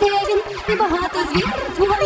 Де він, небагато звір твоє.